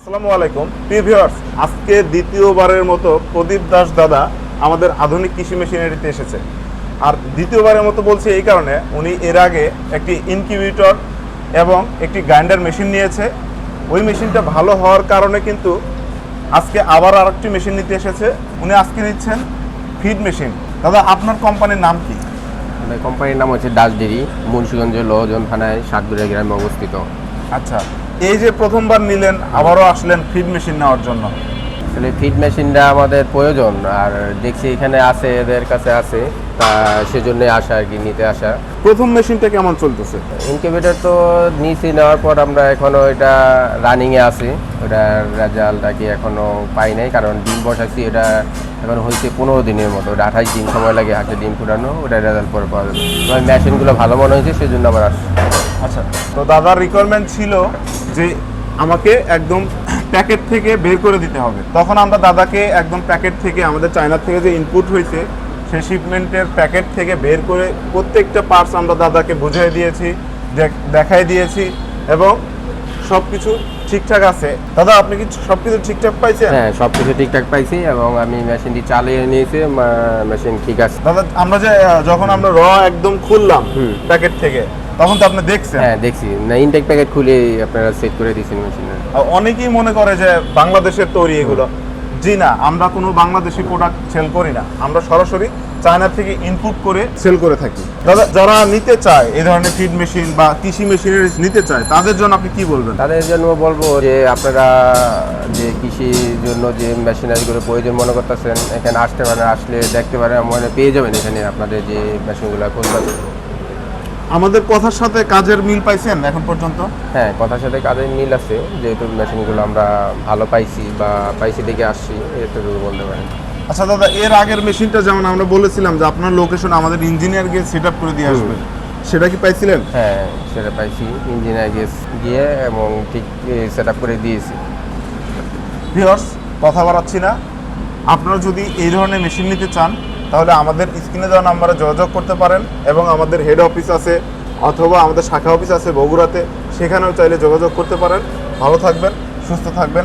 আসসালামু আলাইকুম। প্রিভিউয়ার্স আজকে দ্বিতীয়বারের মতো প্রদীপ দাস দাদা আমাদের আধুনিক কৃষি মেশিনারিতে এসেছে। আর দ্বিতীয়বারের মতো বলছি এই কারণে উনি এর আগে একটি ইনকিউবেটর এবং একটি গ্রাইন্ডার মেশিন নিয়েছে। ওই মেশিনটা ভালো হওয়ার কারণে কিন্তু আজকে আবার আরেকটি মেশিন নিতে এসেছে। উনি আজকে নিচ্ছেন ফিড মেশিন। দাদা আপনার কোম্পানির নাম কি? কোম্পানির নাম হচ্ছে দাস ডেরি মুন্সিগঞ্জ লোহজন থানায় সাতগুড়িয়া গ্রামে অবস্থিত। আচ্ছা। এই যে প্রথমবার নিলেন আবারও আসলেন ফিড মেশিন নেওয়ার জন্য। আসলে ফিড মেশিনটা আমাদের প্রয়োজন আর দেখছি এখানে আছে এদের কাছে আছে তা সেজন্য আসা আর কি নিতে আসা। প্রথম মেশিনটা কেমন চলতেছে? ইনকিউবেটর তো নিচে নেওয়ার পর আমরা এখনও এটা রানিংয়ে আছি। ওটার রেজাল্ট আর কি এখনও পাই নাই কারণ ডিম বসাইছি এটা এখন হয়েছে পনেরো দিনের মতো ওটা আঠাশ দিন সময় লাগে হাতে ডিম ফুটানো ওটা রেজাল্ট পরে পাওয়া যাবে মেশিনগুলো ভালো মনে হয়েছে সেজন্য আবার আসছি আচ্ছা তো দাদার রিকোয়ারমেন্ট ছিল যে আমাকে একদম প্যাকেট থেকে বের করে দিতে হবে। তখন আমরা দাদাকে একদম প্যাকেট থেকে আমাদের চায়না থেকে যে ইনপুট হয়েছে সেই শিপমেন্টের প্যাকেট থেকে বের করে প্রত্যেকটা পার্টস আমরা দাদাকে বুঝিয়ে দিয়েছি দেখ- দেখাই দিয়েছি এবং সব কিছু ঠিকঠাক আছে। দাদা আপনি কি সব কিছু ঠিকঠাক পাইছেন? হ্যাঁ সব কিছু ঠিকঠাক পাইছি এবং আমি মেশিনটি চালিয়ে নিয়েছি মেশিন ঠিক আছে। দাদা আমরা যে যখন আমরা র একদম খুললাম প্যাকেট থেকে তখন তো আপনি দেখছেন। হ্যাঁ দেখছি। না ইনটেক প্যাকেট খুলে আপনারা সেট করে দিয়েছেন মেশিনে আর অনেকেই মনে করে যে বাংলাদেশের তৈরি এগুলো। জি না আমরা কোনো বাংলাদেশি প্রোডাক্ট সেল করি না। আমরা সরাসরি চায়না থেকে ইনপুট করে সেল করে থাকি। দাদা যারা নিতে চায় এই ধরনের ফিড মেশিন বা কৃষি মেশিনারি নিতে চায় তাদের জন্য আপনি কি বলবেন? তাদের জন্য বলব যে আপনারা যে কৃষির জন্য যে মেশিনারিগুলো প্রয়োজন মনে করতেছেন এখানে আসতে পারেন আসলে দেখতে পারেন মনে পেয়ে যাবেন এখানে আপনাদের যে মেশিনগুলো খুঁজবেন আমাদের কথার সাথে কাজের মিল পাইছেন এখন পর্যন্ত? হ্যাঁ কথার সাথে কাজের মিল আছে। যেহেতু মেশিনগুলো আমরা ভালো পাইছি বা পাইছি দেখে আসছি এটুকু বলতে পারেন। আচ্ছা দাদা এর আগের মেশিনটা যেমন আমরা বলেছিলাম যে আপনার লোকেশন আমাদের ইঞ্জিনিয়ার গিয়ে সেট আপ করে দিয়ে আসবে। সেটা কি পাইছিলেন? হ্যাঁ সেটা পাইছি ইঞ্জিনিয়ার গিয়ে গিয়ে এবং ঠিক সেট আপ করে দিয়েছি। ভিওর্স কথা বাড়াচ্ছি না। আপনারা যদি এই ধরনের মেশিন নিতে চান তাহলে আমাদের স্ক্রিনে দেওয়া নাম্বারে যোগাযোগ করতে পারেন এবং আমাদের হেড অফিস আছে অথবা আমাদের শাখা অফিস আছে বগুড়াতে, সেখানেও চাইলে যোগাযোগ করতে পারেন। ভালো থাকবেন, সুস্থ থাকবেন।